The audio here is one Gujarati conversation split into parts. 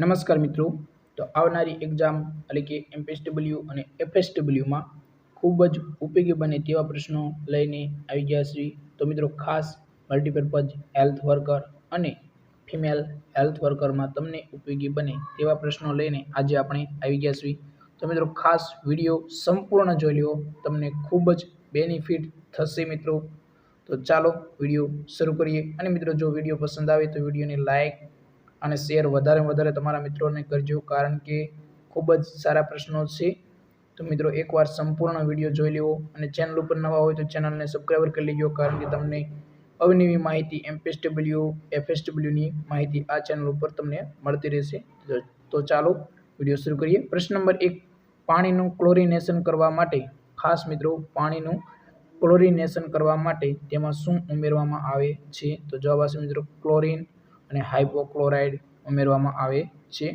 નમસ્કાર મિત્રો. તો આવનારી એક્ઝામ એટલે કે એમપીએસડબલ્યુ અને એફએસડબલ્યુમાં ખૂબ જ ઉપયોગી બને તેવા પ્રશ્નો લઈને આવી ગયા છીએ તો મિત્રો ખાસ મલ્ટીપર્પઝ હેલ્થ વર્કર અને ફિમેલ હેલ્થ વર્કરમાં તમને ઉપયોગી બને તેવા પ્રશ્નો લઈને આજે આપણે આવી ગયા છીએ. તો મિત્રો ખાસ વીડિયો સંપૂર્ણ જોઈ લો તમને ખૂબ જ બેનિફિટ થશે મિત્રો. તો ચાલો વીડિયો શરૂ કરીએ. અને મિત્રો જો વીડિયો પસંદ આવે તો વિડીયોને લાઈક અને શેર વધારે વધારે તમારા મિત્રોને કરજો, કારણ કે ખૂબ જ સારા પ્રશ્નો છે. તો મિત્રો, એકવાર સંપૂર્ણ વીડિયો જોઈ લેવો અને ચેનલ ઉપર નવા હોય તો ચેનલને સબસ્ક્રાઈબર કરી લેજો, કારણ કે તમને અવનવી માહિતી એમપીએસડબલ્યુ, એફએસડબલ્યુની માહિતી આ ચેનલ ઉપર તમને મળતી રહેશે. તો ચાલો વીડિયો શરૂ કરીએ. પ્રશ્ન નંબર એક, પાણીનું ક્લોરિનેશન કરવા માટે, ખાસ મિત્રો, પાણીનું ક્લોરિનેશન કરવા માટે તેમાં શું ઉમેરવામાં આવે છે? તો જવાબ આવશે મિત્રો, ક્લોરિન અને હાઇપોક્લોરાઇડ ઉમેરવામાં આવે છે.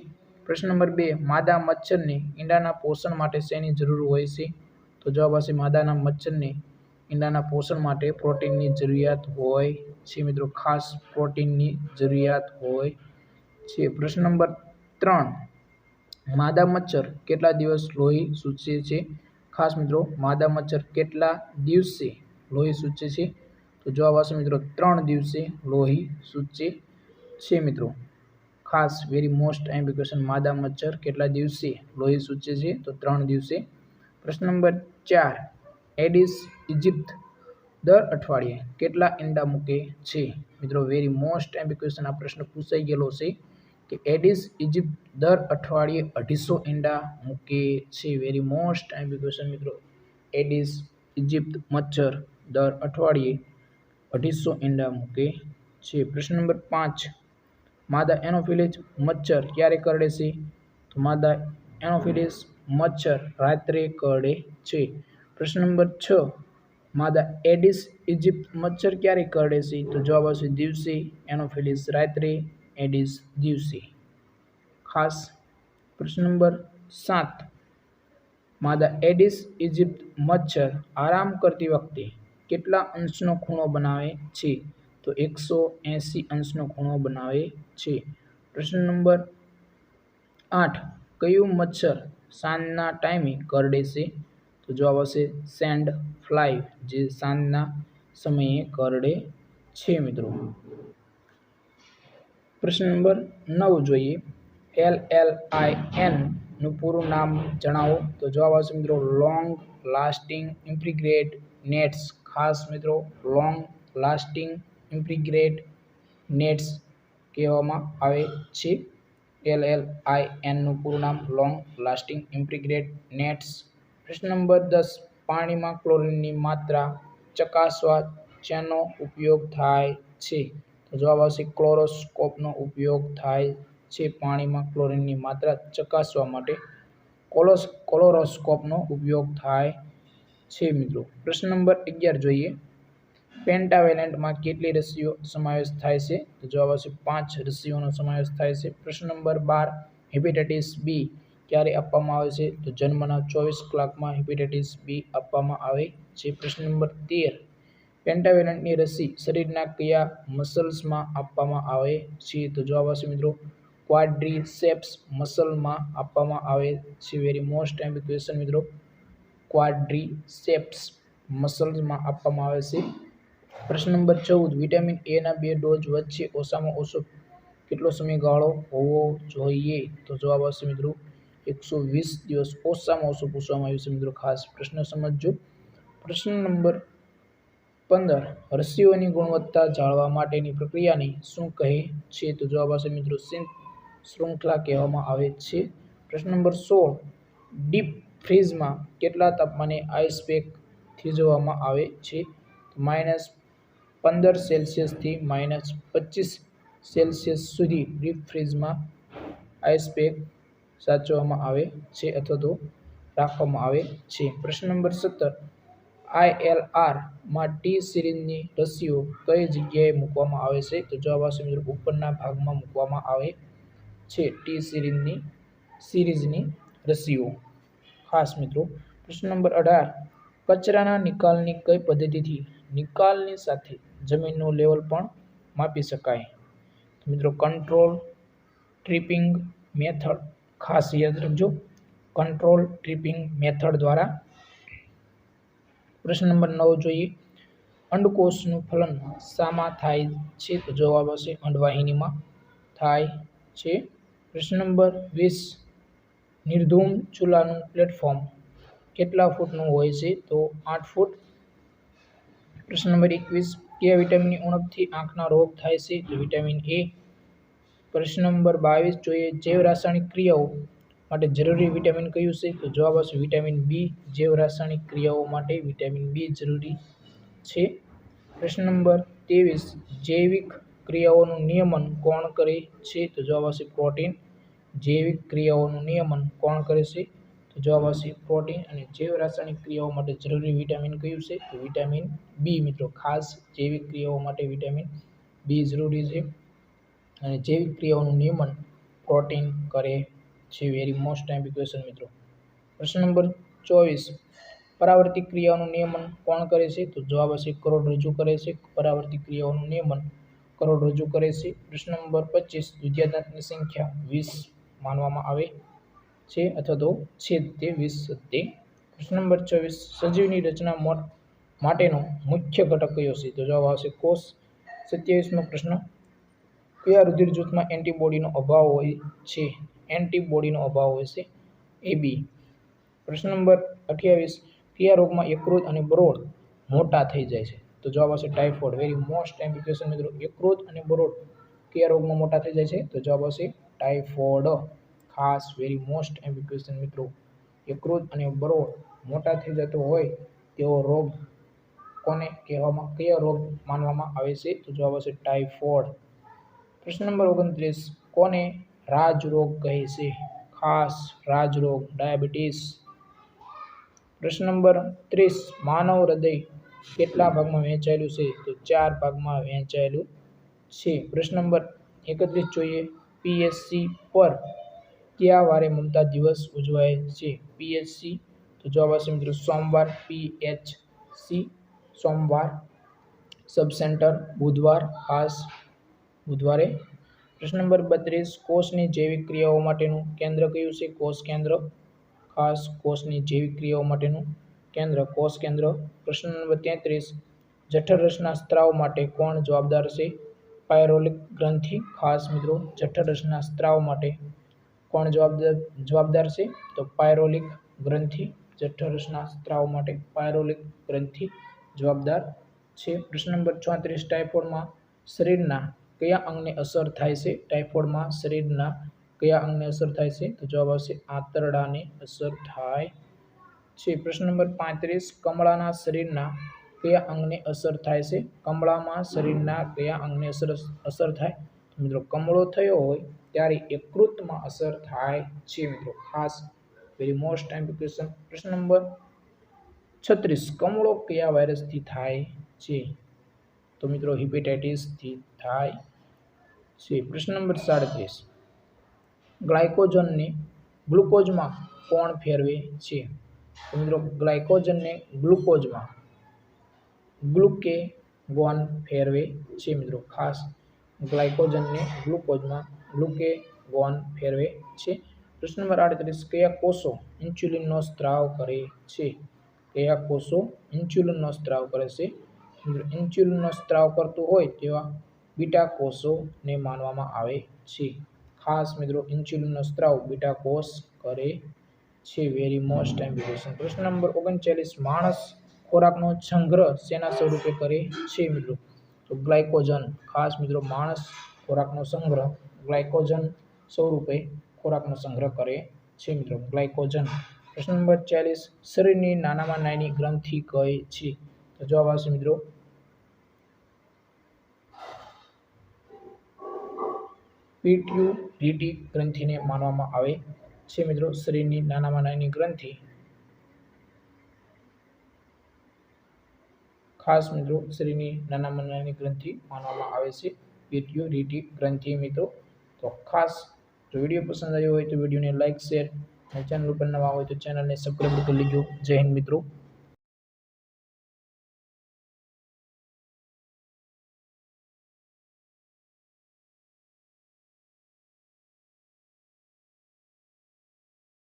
પ્રશ્ન નંબર બે, માદા મચ્છરને ઈંડાના પોષણ માટે શેની જરૂર હોય છે? તો જવાબ આવશે માદાના મચ્છરને ઈંડાના પોષણ માટે પ્રોટીનની જરૂરિયાત હોય છે મિત્રો, ખાસ પ્રોટીનની જરૂરિયાત હોય છે. પ્રશ્ન નંબર ત્રણ, માદા મચ્છર કેટલા દિવસ લોહી સૂચે છે? ખાસ મિત્રો, માદા મચ્છર કેટલા દિવસે લોહી સૂચે છે? તો જવાબ આવશે મિત્રો, ત્રણ દિવસે લોહી સૂચે છે મિત્રો. ખાસ વેરી મોસ્ટ એમ્બિક્વેશન માદા મચ્છર કેટલા દિવસે? લોહી સૂચે છે તો ત્રણ દિવસે. પ્રશ્ન નંબર ચાર, એડિસ, ઇજિપ્ત દર અઠવાડિયે કેટલા ઈંડા મૂકે છે? મિત્રો વેરી મોસ્ટ એમ્બિક્વેશન આ પ્રશ્ન પૂછાઈ ગયેલો છે કે એડિસ, ઇજિપ્ત દર અઠવાડિયે અઢીસો ઈંડા મૂકે છે. વેરી મોસ્ટ એમ્બિક્વેશન મિત્રો. એડિસ, ઇજિપ્ત મચ્છર દર અઠવાડિયે અઢીસો ઈંડા મૂકે છે. પ્રશ્ન નંબર પાંચ માદા એનોફિલિસ મચ્છર ક્યારે કરડે છે? તો માદા એનોફિલિસ મચ્છર રાત્રે કરડે છે. પ્રશ્ન નંબર છ. માદા એડિસ ઇજિપ્ત મચ્છર ક્યારે કરડે છે? તો જવાબ આવશે દિવસે. એનોફિલિસ રાત્રે, એડિસ દિવસે. ખાસ પ્રશ્ન નંબર સાત. માદા એડિસ ઇજિપ્ત મચ્છર આરામ કરતી વખતે કેટલા અંશનો ખૂણો બનાવે છે? તો એકસો એંસી અંશનો ખૂણો બનાવે છે. પ્રશ્ન નંબર આઠ, કયું મચ્છર સાંજના ટાઈમે કરડે છે? તો જવાબ આવશે સેન્ડ ફ્લાય, જે સાંજના સમયે કરડે છે મિત્રો. પ્રશ્ન નંબર નવ જોઈએ. એલ એલ આઈ એનનું પૂરું નામ જણાવો. તો જવાબ આવશે મિત્રો લોંગ લાસ્ટિંગ ઇમ્પ્રિગ્રેટ નેટ્સ. ખાસ મિત્રો લોંગ લાસ્ટિંગ ઇમ્પ્રિગ્રેટ નેટ્સ કહેવામાં આવે છે. એલ એલ આઈ એનનું પૂરું નામ લોંગ લાસ્ટિંગ ઇમ્પ્રિગ્રેટ નેટ્સ. પ્રશ્ન નંબર દસ, પાણીમાં ક્લોરિનની માત્રા ચકાસવા ચેનો ઉપયોગ થાય છે? તો જવાબ આવશે ક્લોરોસ્કોપનો ઉપયોગ થાય છે પાણીમાં ક્લોરિનની માત્રા ચકાસવા માટે. કોલોસ, કોલોરોસ્કોપનો ઉપયોગ થાય છે મિત્રો. પ્રશ્ન નંબર અગિયાર જોઈએ. પેન્ટાવેલેન્ટમાં કેટલી રસીઓ સમાવેશ થાય છે? તો જવાબ આવશે પાંચ રસીઓનો સમાવેશ થાય છે. પ્રશ્ન નંબર બાર, હેપેટાઇટિસ બી ક્યારે આપવામાં આવે છે? તો જન્મના ચોવીસ કલાકમાં હેપેટાઇટિસ બી આપવામાં આવે છે. પ્રશ્ન નંબર તેર પેન્ટાવેલેન્ટની રસી શરીરના કયા મસલ્સમાં આપવામાં આવે છે? તો જવાબ આવશે મિત્રો, ક્વાડ્રીસેપ્સ મસલમાં આપવામાં આવે છે. વેરી મોસ્ટ ટાઈમ ક્વેશ્ચન મિત્રો, ક્વાડ્રીસેપ્સ મસલ્સમાં આપવામાં આવે છે. પ્રશ્ન નંબર ચૌદ. વિટામિન એના બે ડોઝ વચ્ચે ઓછામાં ઓછો કેટલો સમયગાળો હોવો જોઈએ? તો જવાબ આવશે મિત્રો, એકસો વીસ દિવસ ઓછામાં ઓછું પૂછવામાં આવ્યું છે મિત્રો ખાસ પ્રશ્ન સમજજો પ્રશ્ન નંબર પંદર. રસીઓની ગુણવત્તા જાળવવા માટેની પ્રક્રિયાને શું કહે છે? તો જવાબ આવશે મિત્રો શૃંખલા કહેવામાં આવે છે. પ્રશ્ન નંબર સોળ. ડીપ ફ્રીઝમાં કેટલા તાપમાને આઈસ પેક થીજવામાં આવે છે? માઇનસ પંદર સેલ્સિયસથી માઇનસ પચીસ સેલ્સિયસ સુધી ડીપ ફ્રીજમાં આઈસ પેક સાચવવામાં આવે છે અથવા તો રાખવામાં આવે છે. પ્રશ્ન નંબર સત્તર. આઈએલઆરમાં ટી સિરીઝની રસીઓ કઈ જગ્યાએ મૂકવામાં આવે છે? તો જવાબ આવશે મિત્રો ઉપરના ભાગમાં મૂકવામાં આવે છે ટી સિરીઝની સિરીઝની રસીઓ. ખાસ મિત્રો, પ્રશ્ન નંબર અઢાર. કચરાના નિકાલની કઈ પદ્ધતિથી નિકાલની સાથે જમીનનું લેવલ પણ માપી શકાય. મિત્રો કંટ્રોલ ટ્રીપિંગ મેથડ ખાસ યાદ રાખજો. કંટ્રોલ ટ્રીપિંગ મેથડ દ્વારા પ્રશ્ન નંબર નવ જોઈએ. અંડકોષનું ફલન શામાં થાય છે? તો જવાબ આવશે અંડવાહિનીમાં થાય છે. પ્રશ્ન નંબર વીસ. નિર્ધૂમ ચૂલાનું પ્લેટફોર્મ કેટલા ફૂટનું હોય છે? તો આઠ ફૂટ. પ્રશ્ન નંબર એકવીસ. કયા વિટામિનની ઉણપથી આંખના રોગ થાય છે? તો વિટામિન એ પ્રશ્ન નંબર બાવીસ. જોઈએ જૈવ રાસાયણિક ક્રિયાઓ માટે જરૂરી વિટામિન કયું છે? તો જવાબ આવશે વિટામિન બી. જૈવ રાસાયણિક ક્રિયાઓ માટે વિટામિન બી જરૂરી છે. પ્રશ્ન નંબર ત્રેવીસ. જૈવિક ક્રિયાઓનું નિયમન કોણ કરે છે? તો જવાબ આવશે પ્રોટીન. જૈવિક ક્રિયાઓનું નિયમન કોણ કરે છે? તો જવાબ આવશે પ્રોટીન અને જૈવ રાસાયણિક ક્રિયાઓ માટે જરૂરી વિટામિન કયું છે? તો વિટામિન બી મિત્રો, ખાસ જૈવિક ક્રિયાઓ માટે વિટામિન બી જરૂરી છે. અને જૈવિક ક્રિયાઓનું નિયમન પ્રોટીન કરે છે વેરી મોસ્ટ ટાઈમ ઇક્વેશન મિત્રો. પ્રશ્ન નંબર ચોવીસ પરાવર્તિત ક્રિયાઓનું નિયમન કોણ કરે છે? તો જવાબ હશે કરોડરજ્જુ કરે છે. પરાવર્તિત ક્રિયાઓનું નિયમન કરોડરજ્જુ કરે છે. પ્રશ્ન નંબર પચીસ દ્વિતીયાદાંતની સંખ્યા વીસ માનવામાં આવે છે અથવા તો છે તે વીસ તે. પ્રશ્ન નંબર ચોવીસ. સજીવની રચના માટેનો મુખ્ય ઘટક કયો છે? તો જવાબ આવશે કોષ. સત્યાવીસમો પ્રશ્ન. કયા રુધિર જૂથમાં એન્ટીબોડીનો અભાવ હોય છે? એન્ટીબોડીનો અભાવ હોય છે એ બી. પ્રશ્ન નંબર અઠ્યાવીસ. કયા રોગમાં યકૃત અને બરોડ મોટા થઈ જાય છે? તો જવાબ આવશે ટાઇફોઇડ વેરી મોસ્ટ એમ્પ્લિકેશન મિત્રો યકૃત અને બરોડ કયા રોગમાં મોટા થઈ જાય છે? તો જવાબ આવશે ટાઇફોઇડ ખાસ વેરી મોસ્ટ એમ્પ્લિકેશન મિત્રો. યકૃત અને બરોડ મોટા થઈ જતો હોય તેવો રોગ કોને કહેવામાં, કયો રોગ માનવામાં આવે છે? તો જવાબ આવશે ટાઇફોઇડ પ્રશ્ન નંબર ઓગણત્રીસ, કોને રાજરોગ કહે છે? ખાસ, રાજરોગ, ડાયાબિટીસ. પ્રશ્ન નંબર ત્રીસ, માનવ હૃદય કેટલા ભાગમાં વહેંચાયેલું છે? તો ચાર ભાગમાં વહેંચાયેલું છે. પ્રશ્ન નંબર એકત્રીસ જોઈએ પીએસસી પર કયા વારે મમતા દિવસ ઉજવાય છે. પીએચસી તો જવાબ આવશે મિત્રો સોમવાર પીએચસી સોમવાર સબ સેન્ટર બુધવાર, ખાસ બુધવારે. પ્રશ્ન નંબર બત્રીસ, કોષની જૈવિક ક્રિયાઓ માટેનું કેન્દ્ર કયું છે? કોષ કેન્દ્ર, ખાસ કોષની જૈવિક ક્રિયાઓ માટેનું કેન્દ્ર, કોષ કેન્દ્ર. પ્રશ્ન નંબર તેત્રીસ જઠરરસના સ્ત્રાવ માટે કોણ જવાબદાર છે? પાયરોલિક ગ્રંથિ, ખાસ મિત્રો, જઠર રસના સ્ત્રાવ માટે કોણ જવાબદાર જવાબદાર છે. તો પાયરોલિક ગ્રંથિ જઠરસના સ્ત્રાવ માટે પાયરોલિક ગ્રંથિ જવાબદાર છે. પ્રશ્ન નંબર ચોત્રીસ, ટાઇફોઇડમાં શરીરના કયા અંગને અસર થાય છે? ટાઇફોઇડમાં શરીરના કયા અંગને અસર થાય છે? તો જવાબ આવશે આંતરડાને અસર થાય છે. પ્રશ્ન નંબર પાંત્રીસ, કમળાના શરીરના કયા અંગને અસર થાય છે? કમળામાં શરીરના કયા અંગને અસર અસર થાય? મિત્રો, કમળો થયો હોય ત્યારે એકૃતમાં અસર થાય છે મિત્રો. ખાસ વેરી મોસ્ટ ટાઈમ ક્વેશ્ચન પ્રશ્ન નંબર છત્રીસ. કમળો કયા વાયરસથી થાય છે? તો મિત્રો હિપેટાઇટિસથી થાય છે. પ્રશ્ન નંબર સાડત્રીસ. ગ્લાયકોજનને ગ્લુકોઝમાં કોણ ફેરવે છે? તો મિત્રો, ગ્લાયકોજનને ગ્લુકોઝમાં ગ્લુકેગોન ફેરવે છે મિત્રો. ખાસ ગ્લાયકોજનને ગ્લુકોઝમાં ગ્લુકેગોન ફેરવે છે. પ્રશ્ન નંબર આડત્રીસ કયા કોષો ઇન્સ્યુલિનનો સ્ત્રાવ કરે છે? કયા કોષો ઇન્સ્યુલિનનો સ્ત્રાવ કરે છે? ઇન્સ્યુલિનનો સ્ત્રાવ કરતું હોય તેવા બીટા કોષોને માનવામાં આવે છે. ખાસ મિત્રો ઇન્સ્યુલિનનો સ્ત્રાવ બીટા કોષ કરે છે. વેરી મોસ્ટ એમ્બિકેશન પ્રશ્ન નંબર ઓગણચાલીસ, માણસ ખોરાકનો સંગ્રહ શેના સ્વરૂપે કરે છે મિત્રો? તો ગ્લાયકોજન. ખાસ મિત્રો, માણસ ખોરાકનો સંગ્રહ ગ્લાયકોજન સ્વરૂપે ખોરાકનો સંગ્રહ કરે છે મિત્રો. ગ્લાયકોજન પ્રશ્ન નંબર ચાલીસ, શરીરની નાનામાં નાની ગ્રંથિ કઈ છે? તો જવાબ આવશે મિત્રો. પીટ્યુરિટી ગ્રંથિને માનવામાં આવે છે મિત્રો. શરીરની નાનામાં નાની ગ્રંથિ. ખાસ મિત્રો, શરીરની નાનામાં નાની ગ્રંથિ માનવામાં આવે છે. પીટ્યુરિટી ગ્રંથિ મિત્રો. તો ખાસ જો વીડિયો પસંદ આવ્યો હોય તો વિડીયોને લાઇક શેર અને ચેનલ ઉપર નવા હોય તો ચેનલને સબસ્ક્રાઈબ કરી લેજો જય હિન્દ મિત્રો.